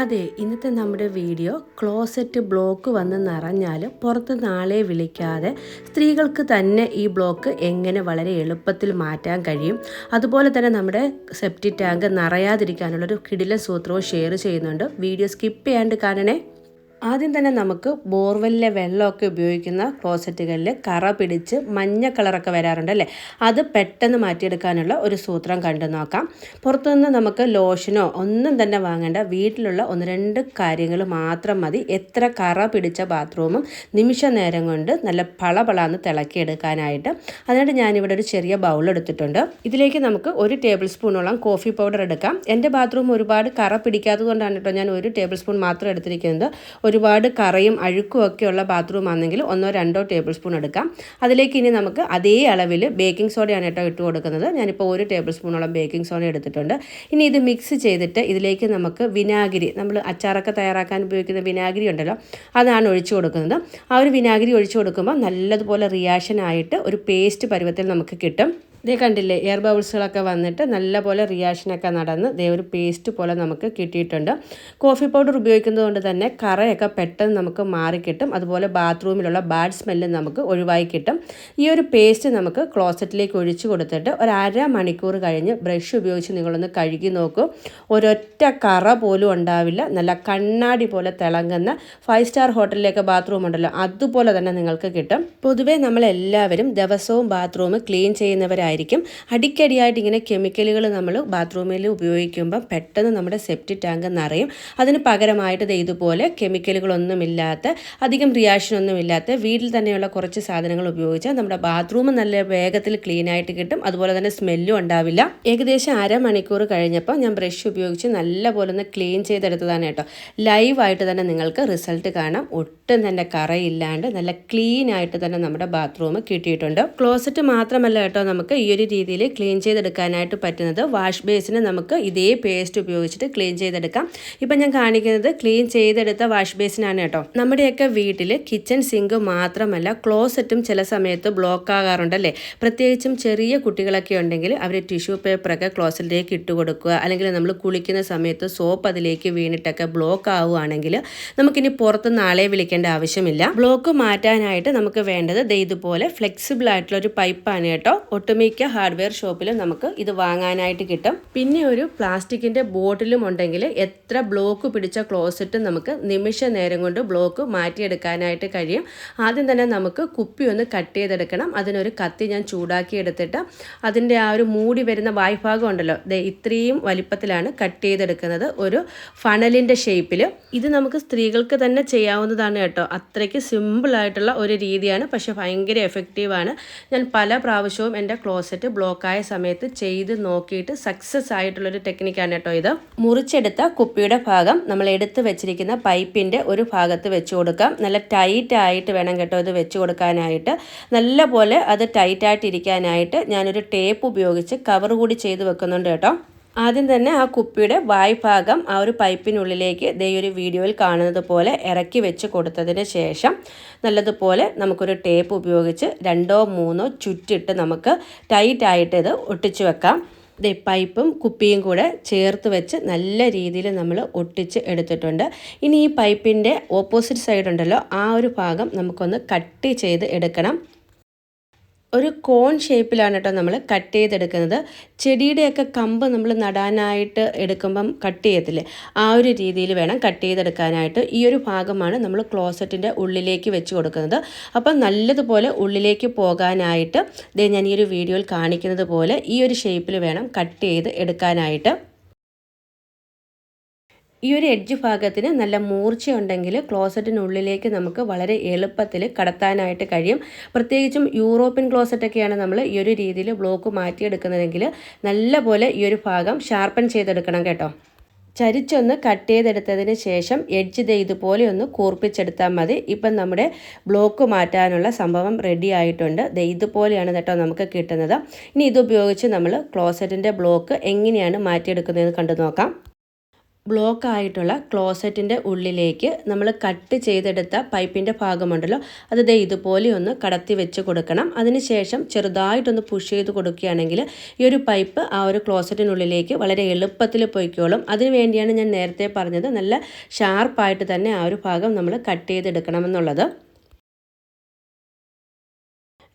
അതെ ഇന്നത്തെ നമ്മുടെ വീഡിയോ ക്ലോസറ്റ് ബ്ലോക്ക് വന്ന് നിറഞ്ഞാൽ പുറത്ത് നാളെ വിളിക്കാതെ സ്ത്രീകൾക്ക് തന്നെ ഈ ബ്ലോക്ക് എങ്ങനെ വളരെ എളുപ്പത്തിൽ മാറ്റാൻ കഴിയും. അതുപോലെ തന്നെ നമ്മുടെ സെപ്റ്റി ടാങ്ക് നിറയാതിരിക്കാനുള്ളൊരു കിടില സൂത്രവും ഷെയർ ചെയ്യുന്നുണ്ട്. വീഡിയോ സ്കിപ്പ് ചെയ്യാണ്ട് കാണണേ. ആദ്യം തന്നെ നമുക്ക് ബോർവെല്ലിലെ വെള്ളമൊക്കെ ഉപയോഗിക്കുന്ന ക്ലോസറ്റുകളിൽ കറ പിടിച്ച് മഞ്ഞ കളറൊക്കെ വരാറുണ്ടല്ലേ അത് പെട്ടെന്ന് മാറ്റിയെടുക്കാനുള്ള ഒരു സൂത്രം കണ്ടു നോക്കാം. പുറത്തുനിന്ന് നമുക്ക് ലോഷനോ ഒന്നും തന്നെ വാങ്ങേണ്ട വീട്ടിലുള്ള ഒന്ന് രണ്ട് കാര്യങ്ങൾ മാത്രം മതി. എത്ര കറ പിടിച്ച ബാത്റൂമും നിമിഷ നേരം കൊണ്ട് നല്ല പളപളാന്ന് തിളക്കിയെടുക്കാനായിട്ട്. അതിനായിട്ട് ഞാനിവിടെ ഒരു ചെറിയ ബൗൾ എടുത്തിട്ടുണ്ട്. ഇതിലേക്ക് നമുക്ക് ഒരു ടേബിൾ സ്പൂണോളം കോഫി പൗഡർ എടുക്കാം. എന്റെ ബാത്റൂം ഒരുപാട് കറ പിടിക്കാത്തത് കൊണ്ടാണ് കേട്ടോ ഞാൻ ഒരു ടേബിൾ സ്പൂൺ മാത്രം എടുത്തിരിക്കുന്നത്. ഒരുപാട് കറയും അഴുക്കും ഒക്കെ ഉള്ള ബാത്റൂം ആണെങ്കിൽ ഒന്നോ രണ്ടോ ടേബിൾ സ്പൂൺ എടുക്കാം. അതിലേക്ക് ഇനി നമുക്ക് അതേ അളവിൽ ബേക്കിംഗ് സോഡയാണ് കേട്ടോ ഇട്ട് കൊടുക്കുന്നത്. ഞാനിപ്പോൾ ഒരു ടേബിൾ സ്പൂണോളം ബേക്കിംഗ് സോഡ എടുത്തിട്ടുണ്ട്. ഇനി ഇത് മിക്സ് ചെയ്തിട്ട് ഇതിലേക്ക് നമുക്ക് വിനാഗിരി നമ്മൾ അച്ചാറൊക്കെ തയ്യാറാക്കാൻ ഉപയോഗിക്കുന്ന വിനാഗിരി ഉണ്ടല്ലോ അതാണ് ഒഴിച്ചു കൊടുക്കുന്നത്. ആ ഒരു വിനാഗിരി ഒഴിച്ചു കൊടുക്കുമ്പോൾ നല്ലതുപോലെ റിയാക്ഷൻ ആയിട്ട് ഒരു പേസ്റ്റ് പരുവത്തിൽ നമുക്ക് കിട്ടും. ഇതേ കണ്ടില്ലേ എയർ ബബിൾസുകളൊക്കെ വന്നിട്ട് നല്ലപോലെ റിയാക്ഷനൊക്കെ നടന്ന് ദേ ഒരു പേസ്റ്റ് പോലെ നമുക്ക് കിട്ടിയിട്ടുണ്ട്. കോഫി പൗഡർ ഉപയോഗിക്കുന്നത് കൊണ്ട് തന്നെ കറയൊക്കെ പെട്ടെന്ന് നമുക്ക് മാറിക്കിട്ടും അതുപോലെ ബാത്റൂമിലുള്ള ബാഡ് സ്മെല്ലും നമുക്ക് ഒഴിവായി കിട്ടും. ഈ ഒരു പേസ്റ്റ് നമുക്ക് ക്ലോസറ്റിലേക്ക് ഒഴിച്ചു കൊടുത്തിട്ട് ഒരു അര മണിക്കൂർ കഴിഞ്ഞ് ബ്രഷ് ഉപയോഗിച്ച് നിങ്ങളൊന്ന് കഴുകി നോക്കൂ. ഒരൊറ്റ കറ പോലും ഉണ്ടാവില്ല. നല്ല കണ്ണാടി പോലെ തിളങ്ങുന്ന ഫൈവ് സ്റ്റാർ ഹോട്ടലിലേക്ക് ബാത്റൂം ഉണ്ടല്ലോ അതുപോലെ തന്നെ നിങ്ങൾക്ക് കിട്ടും. പൊതുവേ നമ്മളെല്ലാവരും ദിവസവും ബാത്റൂം ക്ലീൻ ചെയ്യുന്നവരായിരിക്കും ആയിരിക്കും. അടിക്കടിയായിട്ട് ഇങ്ങനെ കെമിക്കലുകൾ നമ്മൾ ബാത്റൂമിൽ ഉപയോഗിക്കുമ്പോൾ പെട്ടെന്ന് നമ്മുടെ സെപ്റ്റി ടാങ്ക് നിറയും. അതിന് പകരമായിട്ട് ഇതുപോലെ കെമിക്കലുകളൊന്നുമില്ലാത്ത അധികം റിയാക്ഷൻ ഒന്നുമില്ലാത്ത വീട്ടിൽ തന്നെയുള്ള കുറച്ച് സാധനങ്ങൾ ഉപയോഗിച്ചാൽ നമ്മുടെ ബാത്റൂം നല്ല വേഗത്തിൽ ക്ലീൻ ആയിട്ട് കിട്ടും. അതുപോലെ തന്നെ സ്മെല്ലും ഉണ്ടാവില്ല. ഏകദേശം അരമണിക്കൂർ കഴിഞ്ഞപ്പോൾ ഞാൻ ബ്രഷ് ഉപയോഗിച്ച് നല്ലപോലെ ഒന്ന് ക്ലീൻ ചെയ്തെടുത്തതാണ് കേട്ടോ. ലൈവായിട്ട് തന്നെ നിങ്ങൾക്ക് റിസൾട്ട് കാണാം. ഒട്ടും തന്നെ കറയില്ലാണ്ട് നല്ല ക്ലീൻ ആയിട്ട് തന്നെ നമ്മുടെ ബാത്റൂം കിട്ടിയിട്ടുണ്ട്. ക്ലോസറ്റ് മാത്രമല്ല കേട്ടോ നമുക്ക് ഈ ഒരു രീതിയിൽ ക്ലീൻ ചെയ്തെടുക്കാനായിട്ട് പറ്റുന്നത്. വാഷ് ബേസിന് നമുക്ക് ഇതേ പേസ്റ്റ് ഉപയോഗിച്ചിട്ട് ക്ലീൻ ചെയ്തെടുക്കാം. ഇപ്പം ഞാൻ കാണിക്കുന്നത് ക്ലീൻ ചെയ്തെടുത്ത വാഷ് ബേസിനാണ് കേട്ടോ. നമ്മുടെയൊക്കെ വീട്ടിൽ കിച്ചൺ സിങ്ക് മാത്രമല്ല ക്ലോസറ്റും ചില സമയത്ത് ബ്ലോക്ക് ആകാറുണ്ട് അല്ലേ പ്രത്യേകിച്ചും ചെറിയ കുട്ടികളൊക്കെ ഉണ്ടെങ്കിൽ അവർ ടിഷ്യൂ പേപ്പറൊക്കെ ക്ലോസറ്റിലേക്ക് ഇട്ട് കൊടുക്കുക. അല്ലെങ്കിൽ നമ്മൾ കുളിക്കുന്ന സമയത്ത് സോപ്പ് അതിലേക്ക് വീണിട്ടൊക്കെ ബ്ലോക്ക് ആവുകയാണെങ്കിൽ നമുക്കിനി പുറത്ത് നാളെ വിളിക്കേണ്ട ആവശ്യമില്ല. ബ്ലോക്ക് മാറ്റാനായിട്ട് നമുക്ക് വേണ്ടത് ഇതുപോലെ ഫ്ലെക്സിബിൾ ആയിട്ടുള്ള ഒരു പൈപ്പാണ് കേട്ടോ. ഒട്ടുമിക്ക ഹാർഡ്വെയർ ഷോപ്പിലും നമുക്ക് ഇത് വാങ്ങാനായിട്ട് കിട്ടും. പിന്നെ ഒരു പ്ലാസ്റ്റിക്കിന്റെ ബോട്ടിലും ഉണ്ടെങ്കിൽ എത്ര ബ്ലോക്ക് പിടിച്ച ക്ലോസറ്റും നമുക്ക് നിമിഷ നേരം കൊണ്ട് ബ്ലോക്ക് മാറ്റിയെടുക്കാനായിട്ട് കഴിയും. ആദ്യം തന്നെ നമുക്ക് കുപ്പി ഒന്ന് കട്ട് ചെയ്തെടുക്കണം. അതിനൊരു കത്തി ഞാൻ ചൂടാക്കി എടുത്തിട്ട് അതിന്റെ ആ ഒരു മൂടി വരുന്ന വായ്ഭാഗം ഉണ്ടല്ലോ ഇത്രയും വലിപ്പത്തിലാണ് കട്ട് ചെയ്തെടുക്കുന്നത്. ഒരു ഫണലിന്റെ ഷേപ്പിൽ ഇത് നമുക്ക് സ്ത്രീകൾക്ക് തന്നെ ചെയ്യാവുന്നതാണ് കേട്ടോ. അത്രയ്ക്ക് സിമ്പിളായിട്ടുള്ള ഒരു രീതിയാണ് പക്ഷേ ഭയങ്കര എഫക്റ്റീവാണ് ഞാൻ പല പ്രാവശ്യവും എന്റെ ക്ലോസറ്റ് ബ്ലോക്കായ സമയത്ത് ചെയ്ത് നോക്കിയിട്ട് സക്സസ് ആയിട്ടുള്ളൊരു ടെക്നിക്കാണ് കേട്ടോ ഇത്. മുറിച്ചെടുത്ത കുപ്പിയുടെ ഭാഗം നമ്മൾ എടുത്ത് വെച്ചിരിക്കുന്ന പൈപ്പിന്റെ ഒരു ഭാഗത്ത് വെച്ച് കൊടുക്കാം. നല്ല ടൈറ്റ് ആയിട്ട് വേണം കേട്ടോ ഇത് വെച്ച് കൊടുക്കാനായിട്ട്. നല്ല പോലെ അത് ടൈറ്റ് ആയിട്ട് ഇരിക്കാനായിട്ട് ഞാനൊരു ടേപ്പ് ഉപയോഗിച്ച് കവർ കൂടി ചെയ്ത് വെക്കുന്നുണ്ട് കേട്ടോ. ആദ്യം തന്നെ ആ കുപ്പിയുടെ വായ്ഭാഗം ആ ഒരു പൈപ്പിനുള്ളിലേക്ക് ദേ ഒരു വീഡിയോയിൽ കാണുന്നത് പോലെ ഇറക്കി വെച്ച് കൊടുത്തതിന് ശേഷം നല്ലതുപോലെ നമുക്കൊരു ടേപ്പ് ഉപയോഗിച്ച് രണ്ടോ മൂന്നോ ചുറ്റിട്ട് നമുക്ക് ടൈറ്റായിട്ട് ഇത് ഒട്ടിച്ചു വെക്കാം. ദേ പൈപ്പും കുപ്പിയും കൂടെ ചേർത്ത് വെച്ച് നല്ല രീതിയിൽ നമ്മൾ ഒട്ടിച്ച് എടുത്തിട്ടുണ്ട്. ഇനി ഈ പൈപ്പിന്റെ ഓപ്പോസിറ്റ് സൈഡ് ഉണ്ടല്ലോ ആ ഒരു ഭാഗം നമുക്കൊന്ന് കട്ട് ചെയ്ത് എടുക്കണം. ഒരു കോൺ ഷേപ്പിലാണ് കേട്ടോ നമ്മൾ കട്ട് ചെയ്തെടുക്കുന്നത്. ചെടിയുടെയൊക്കെ കമ്പ് നമ്മൾ നടാനായിട്ട് എടുക്കുമ്പം കട്ട് ചെയ്യത്തില്ലേ? ആ ഒരു രീതിയിൽ വേണം കട്ട് ചെയ്തെടുക്കാനായിട്ട്. ഈ ഒരു ഭാഗമാണ് നമ്മൾ ക്ലോസറ്റിന്റെ ഉള്ളിലേക്ക് വെച്ച് കൊടുക്കുന്നത്. അപ്പം നല്ലതുപോലെ ഉള്ളിലേക്ക് പോകാനായിട്ട് ഞാൻ ഈ ഒരു വീഡിയോയിൽ കാണിക്കുന്നത് പോലെ ഈ ഒരു ഷേപ്പിൽ വേണം കട്ട് ചെയ്ത് എടുക്കാനായിട്ട്. ഈ ഒരു എഡ്ജ് ഭാഗത്തിന് നല്ല മൂർച്ചയുണ്ടെങ്കിൽ ക്ലോസറ്റിനുള്ളിലേക്ക് നമുക്ക് വളരെ എളുപ്പത്തിൽ കടത്താനായിട്ട് കഴിയും. പ്രത്യേകിച്ചും യൂറോപ്യൻ ക്ലോസറ്റൊക്കെയാണ് നമ്മൾ ഈ ഒരു രീതിയിൽ ബ്ലോക്ക് മാറ്റിയെടുക്കുന്നതെങ്കിൽ നല്ല പോലെ ഈ ഒരു ഭാഗം ഷാർപ്പൻ ചെയ്തെടുക്കണം കേട്ടോ. ചരിച്ചൊന്ന് കട്ട് ചെയ്തെടുത്തതിന് ശേഷം എഡ്ജ് ദേ ഇതുപോലെ ഒന്ന് കൂർപ്പിച്ചെടുത്താൽ മതി. ഇപ്പം നമ്മുടെ ബ്ലോക്ക് മാറ്റാനുള്ള സംഭവം റെഡി ആയിട്ടുണ്ട്. ദേ ഇതുപോലെയാണ് കേട്ടോ നമുക്ക് കിട്ടുന്നത്. ഇനി ഇതുപയോഗിച്ച് നമ്മൾ ക്ലോസറ്റിന്റെ ബ്ലോക്ക് എങ്ങനെയാണ് മാറ്റിയെടുക്കുന്നതെന്ന് കണ്ടു നോക്കാം. ബ്ലോക്ക് ആയിട്ടുള്ള ക്ലോസറ്റിന്റെ ഉള്ളിലേക്ക് നമ്മൾ കട്ട് ചെയ്തെടുത്ത പൈപ്പിന്റെ ഭാഗമുണ്ടല്ലോ. അത് ദേ ഇതുപോലെ ഒന്ന് കടത്തി വെച്ച് കൊടുക്കണം. അതിനുശേഷം ചെറുതായിട്ടൊന്ന് പുഷ് ചെയ്ത് കൊടുക്കുകയാണെങ്കിൽ ഈ ഒരു പൈപ്പ് ആ ഒരു ക്ലോസറ്റിനുള്ളിലേക്ക് വളരെ എളുപ്പത്തിൽ പൊയ്ക്കോളും. അതിനുവേണ്ടിയാണ് ഞാൻ നേരത്തെ പറഞ്ഞത് നല്ല ഷാർപ്പായിട്ട് തന്നെ ആ ഒരു ഭാഗം നമ്മൾ കട്ട് ചെയ്തെടുക്കണമെന്നുള്ളത്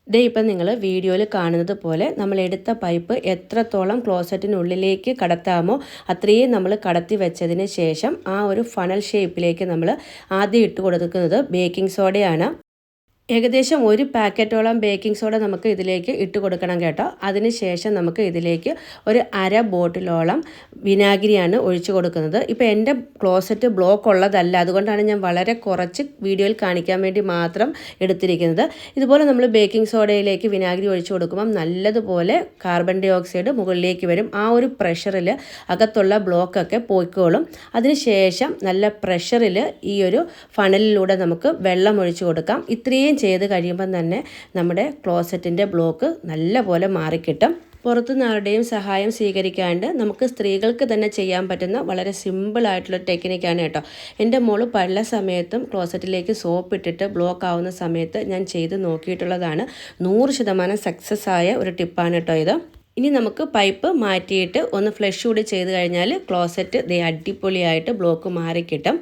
ദേ ഇപ്പം നിങ്ങൾ വീഡിയോയിൽ കാണുന്നത് പോലെ നമ്മൾ എടുത്ത പൈപ്പ് എത്രത്തോളം ക്ലോസറ്റിനുള്ളിലേക്ക് കടത്താമോ അത്രയും നമ്മൾ കടത്തി വെച്ചതിന് ശേഷം ആ ഒരു ഫണൽ ഷേപ്പിലേക്ക് നമ്മൾ ആദ്യം ഇട്ട് കൊടുക്കുന്നത് ബേക്കിംഗ് സോഡയാണ്. ഏകദേശം ഒരു പാക്കറ്റോളം ബേക്കിംഗ് സോഡ നമുക്ക് ഇതിലേക്ക് ഇട്ട് കൊടുക്കണം കേട്ടോ. അതിനുശേഷം നമുക്ക് ഇതിലേക്ക് ഒരു അര ബോട്ടിലോളം വിനാഗിരിയാണ് ഒഴിച്ചു കൊടുക്കുന്നത്. ഇപ്പോൾ എന്റെ ക്ലോസറ്റ് ബ്ലോക്ക് ഉള്ളതല്ല അതുകൊണ്ടാണ് ഞാൻ വളരെ കുറച്ച് വീഡിയോയിൽ കാണിക്കാൻ വേണ്ടി മാത്രം എടുത്തിരിക്കുന്നത്. ഇതുപോലെ നമ്മൾ ബേക്കിംഗ് സോഡയിലേക്ക് വിനാഗിരി ഒഴിച്ചു കൊടുക്കുമ്പം നല്ലതുപോലെ കാർബൺ ഡൈ ഓക്സൈഡ് മുകളിലേക്ക് വരും. ആ ഒരു പ്രഷറിൽ അകത്തുള്ള ബ്ലോക്കൊക്കെ പോയിക്കോളും. അതിനുശേഷം നല്ല പ്രഷറിൽ ഈ ഒരു ഫണലിലൂടെ നമുക്ക് വെള്ളം ഒഴിച്ചു കൊടുക്കാം. ഇത്രയും ചെയ്ത് കഴിയുമ്പം തന്നെ നമ്മുടെ ക്ലോസറ്റിന്റെ ബ്ലോക്ക് നല്ല പോലെ മാറിക്കിട്ടും. പുറത്തുനിന്ന് ആരുടെയും സഹായം സ്വീകരിക്കാണ്ട് നമുക്ക് സ്ത്രീകൾക്ക് തന്നെ ചെയ്യാൻ പറ്റുന്ന വളരെ സിമ്പിളായിട്ടുള്ള ടെക്നിക്കാണ് കേട്ടോ. എന്റെ മോൾ പല സമയത്തും ക്ലോസറ്റിലേക്ക് സോപ്പ് ഇട്ടിട്ട് ബ്ലോക്ക് ആവുന്ന സമയത്ത് ഞാൻ ചെയ്ത് നോക്കിയിട്ടുള്ളതാണ്. നൂറ് ശതമാനം സക്സസ് ആയ ഒരു ടിപ്പാണ് കേട്ടോ ഇത്. ഇനി നമുക്ക് പൈപ്പ് മാറ്റിയിട്ട് ഒന്ന് ഫ്ലഷ് കൂടി ചെയ്ത് കഴിഞ്ഞാൽ ക്ലോസറ്റ് ദേ അടിപൊളിയായിട്ട് ബ്ലോക്ക് മാറിക്കിട്ടും.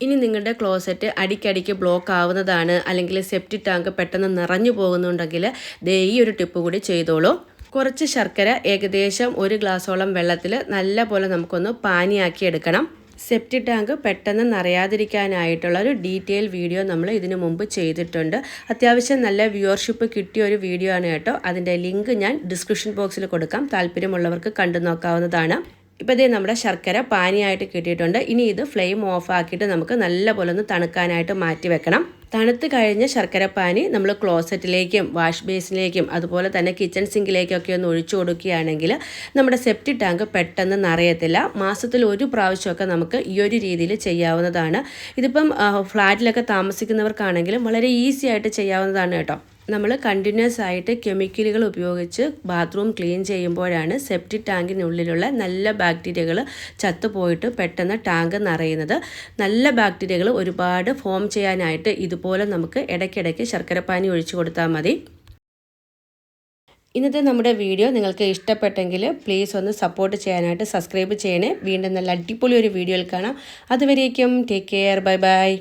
ഇനി നിങ്ങളുടെ ക്ലോസറ്റ് അടിക്കടിക്ക് ബ്ലോക്ക് ആവുന്നതാണ് അല്ലെങ്കിൽ സെപ്റ്റി ടാങ്ക് പെട്ടെന്ന് നിറഞ്ഞു പോകുന്നുണ്ടെങ്കിൽ ദേ ഈ ഒരു ടിപ്പ് കൂടി ചെയ്തോളൂ. കുറച്ച് ശർക്കര ഏകദേശം ഒരു ഗ്ലാസോളം വെള്ളത്തിൽ നല്ല പോലെ നമുക്കൊന്ന് പാനിയാക്കി എടുക്കണം. സെപ്റ്റി ടാങ്ക് പെട്ടെന്ന് നിറയാതിരിക്കാനായിട്ടുള്ള ഒരു ഡീറ്റെയിൽ വീഡിയോ നമ്മൾ ഇതിനു മുമ്പ് ചെയ്തിട്ടുണ്ട്. അത്യാവശ്യം നല്ല വ്യൂവർഷിപ്പ് കിട്ടിയ ഒരു വീഡിയോ ആണ് കേട്ടോ. അതിന്റെ ലിങ്ക് ഞാൻ ഡിസ്ക്രിപ്ഷൻ ബോക്സിൽ കൊടുക്കാം. താല്പര്യമുള്ളവർക്ക് കണ്ടു നോക്കാവുന്നതാണ് ഇപ്പോൾ ഇതേ നമ്മുടെ ശർക്കര പാനിയായിട്ട് കിട്ടിയിട്ടുണ്ട്. ഇനി ഇത് ഫ്ലെയിം ഓഫ് ആക്കിയിട്ട് നമുക്ക് നല്ലപോലെ ഒന്ന് തണുക്കാനായിട്ട് മാറ്റി വെക്കണം. തണുത്ത് കഴിഞ്ഞ ശർക്കര പാനി നമ്മൾ ക്ലോസറ്റിലേക്കും വാഷ് ബേസിനിലേക്കും അതുപോലെ തന്നെ കിച്ചൺ സിങ്കിലേക്കൊക്കെ ഒന്ന് ഒഴിച്ചു കൊടുക്കുകയാണെങ്കിൽ നമ്മുടെ സെപ്റ്റി ടാങ്ക് പെട്ടെന്ന് നിറയത്തില്ല. മാസത്തിൽ ഒരു പ്രാവശ്യമൊക്കെ നമുക്ക് ഈ ഒരു രീതിയിൽ ചെയ്യാവുന്നതാണ്. ഇതിപ്പം ഫ്ലാറ്റിലൊക്കെ താമസിക്കുന്നവർക്കാണെങ്കിലും വളരെ ഈസി ആയിട്ട് ചെയ്യാവുന്നതാണ് കേട്ടോ. നമ്മൾ കണ്ടിന്യൂസ് ആയിട്ട് കെമിക്കലുകൾ ഉപയോഗിച്ച് ബാത്റൂം ക്ലീൻ ചെയ്യുമ്പോഴാണ് സെപ്റ്റി ടാങ്കിനുള്ളിലുള്ള നല്ല ബാക്ടീരിയകൾ ചത്തുപോയിട്ട് പെട്ടെന്ന് ടാങ്ക് നിറയുന്നത്. നല്ല ബാക്ടീരിയകൾ ഒരുപാട് ഫോം ചെയ്യാനായിട്ട് ഇതുപോലെ നമുക്ക് ഇടയ്ക്കിടയ്ക്ക് ശർക്കരപ്പാനി ഒഴിച്ചു കൊടുത്താൽ മതി. ഇന്നത്തെ നമ്മുടെ വീഡിയോ നിങ്ങൾക്ക് ഇഷ്ടപ്പെട്ടെങ്കിൽ പ്ലീസ് ഒന്ന് സപ്പോർട്ട് ചെയ്യാനായിട്ട് സബ്സ്ക്രൈബ് ചെയ്യണേ. വീണ്ടും നല്ല അടിപൊളി ഒരു വീഡിയോയിൽ കാണാം. അതുവരേക്കും ടേക്ക് കെയർ ബൈ ബൈ